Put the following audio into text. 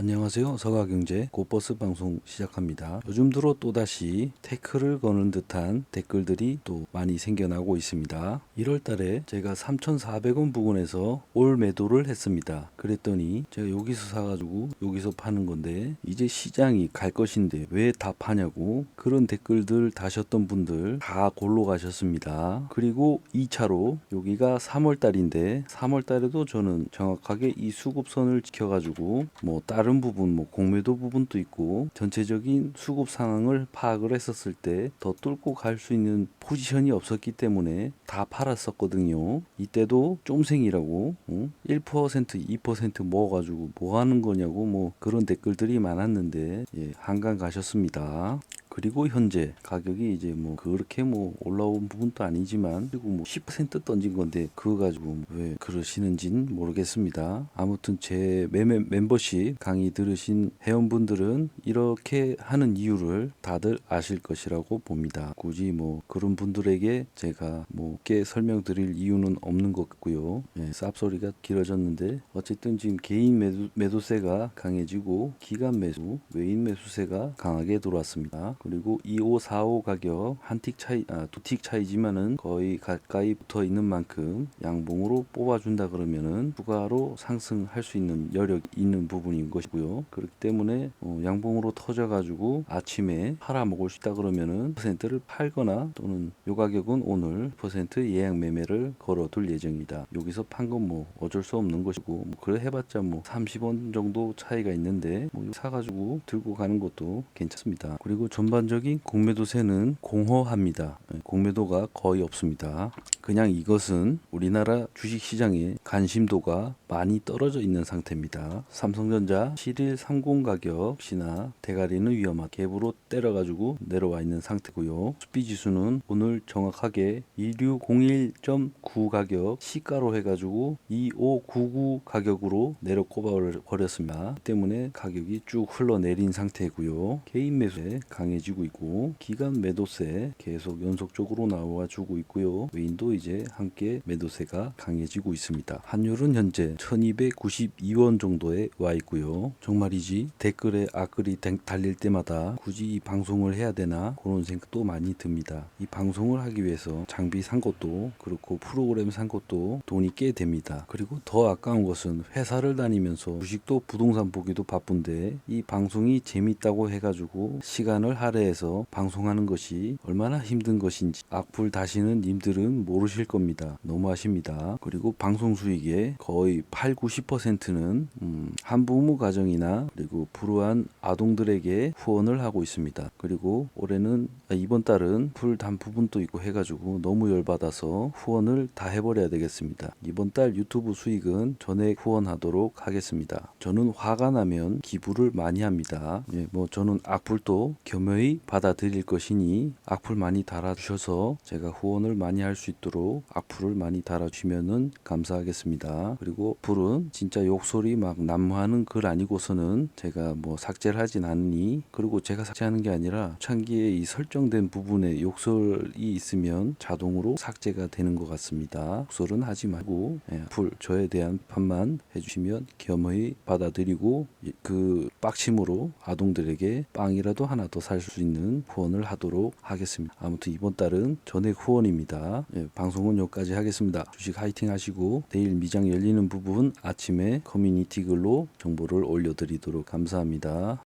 안녕하세요. 서가경제 고버스 방송 시작합니다. 요즘 들어 또다시 태클을 거는 듯한 댓글들이 또 많이 생겨나고 있습니다. 1월 달에 제가 3,400원 부근에서 올 매도를 했습니다. 그랬더니 제가 여기서 사가지고 여기서 파는 건데 이제 시장이 갈 것인데 왜 다 파냐고 그런 댓글들 다셨던 분들 다 골로 가셨습니다. 그리고 2차로 여기가 3월 달인데 3월 달에도 저는 정확하게 이 수급선을 지켜가지고 뭐 다른 부분 뭐 공매도 부분도 있고 전체적인 수급 상황을 파악을 했었을 때 더 뚫고 갈 수 있는 포지션이 없었기 때문에 다 팔았었거든요. 이때도 쫌생이라고 응? 1% 2% 모아가지고 뭐 하는 거냐고 뭐 그런 댓글들이 많았는데 예, 한강 가셨습니다. 그리고 현재 가격이 이제 뭐 그렇게 뭐 올라온 부분도 아니지만 그리고 뭐 10% 던진 건데 그거 가지고 왜 그러시는진 모르겠습니다. 아무튼 제 매매 멤버십 강의 들으신 회원분들은 이렇게 하는 이유를 다들 아실 것이라고 봅니다. 굳이 뭐 그런 분들에게 제가 뭐 꽤 설명드릴 이유는 없는 것 같고요. 예, 쌉소리가 길어졌는데 어쨌든 지금 개인 매도, 매도세가 강해지고 기간 매수, 외인 매수세가 강하게 들어왔습니다. 그리고 2545 가격 한 틱 차이, 아, 두 틱 차이지만은 거의 가까이 붙어 있는 만큼 양봉으로 뽑아준다 그러면은 추가로 상승할 수 있는 여력 있는 부분인 것이고요. 그렇기 때문에 어, 양봉으로 터져 가지고 아침에 팔아 먹을 수 있다 그러면은 퍼센트를 팔거나 또는 요 가격은 오늘 퍼센트 예약 매매를 걸어 둘 예정이다. 여기서 판 건 뭐 어쩔 수 없는 것이고 뭐 그래 해봤자 뭐 30원 정도 차이가 있는데 뭐 사가지고 들고 가는 것도 괜찮습니다. 그리고 전반적인 공매도세는 공허합니다. 예, 공매도가 거의 없습니다. 그냥 이것은 우리나라 주식시장의 관심도가 많이 떨어져 있는 상태입니다. 삼성전자 7130 가격 역시나 대가리는 위험한 갭으로 때려가지고 내려와 있는 상태고요. 수비 지수는 오늘 정확하게 2601.9 가격 시가로 해가지고 2599 가격으로 내려 꼽아 버렸습니다. 때문에 가격이 쭉 흘러내린 상태고요. 개인 매수에 강해 지고 있고 기간 매도세 계속 연속적으로 나와주고 있고요. 외인도 이제 함께 매도세가 강해지고 있습니다. 환율은 현재 1292원 정도에 와 있고요. 정말이지 댓글에 악글이 댕- 달릴 때마다 굳이 이 방송을 해야 되나 그런 생각도 많이 듭니다. 이 방송을 하기 위해서 장비 산 것도 그렇고 프로그램 산 것도 돈이 꽤 됩니다. 그리고 더 아까운 것은 회사를 다니면서 주식도 부동산 보기도 바쁜데 이 방송이 재밌다고 해가지고 시간을 할애해서 방송하는 것이 얼마나 힘든 것인지 악플 다시는 님들은 모르실 겁니다. 너무하십니다. 그리고 방송 수익의 거의 8, 90%는 음, 한부모 가정이나 그리고 불우한 아동들에게 후원을 하고 있습니다. 그리고 올해는 아, 이번 달은 불단 부분도 있고 해가지고 너무 열받아서 후원을 다 해버려야 되겠습니다. 이번 달 유튜브 수익은 전액 후원하도록 하겠습니다. 저는 화가 나면 기부를 많이 합니다. 예, 뭐 저는 악플도 겸허히 받아들일 것이니 악플 많이 달아주셔서 제가 후원을 많이 할 수 있도록 악플을 많이 달아주시면은 감사하겠습니다. 그리고 불은 진짜 욕설이 막 난무하는 글 아니고서는 제가 뭐 삭제를 하진 않으니 그리고 제가 삭제하는 게 아니라 창기에 이 설정된 부분에 욕설이 있으면 자동으로 삭제가 되는 것 같습니다. 욕설은 하지 말고 예, 불 저에 대한 판만 해주시면 겸허히 받아들이고 이- 그 빡침으로 아동들에게 빵이라도 하나 더 살 수 있는 후원을 하도록 하겠습니다. 아무튼 이번 달은 전액 후원입니다. 예, 방송은 여기까지 하겠습니다. 주식 화이팅 하시고 내일 미장 열리는 부분 아침에 커뮤니티 글로 정보를 올려드리도록 감사합니다.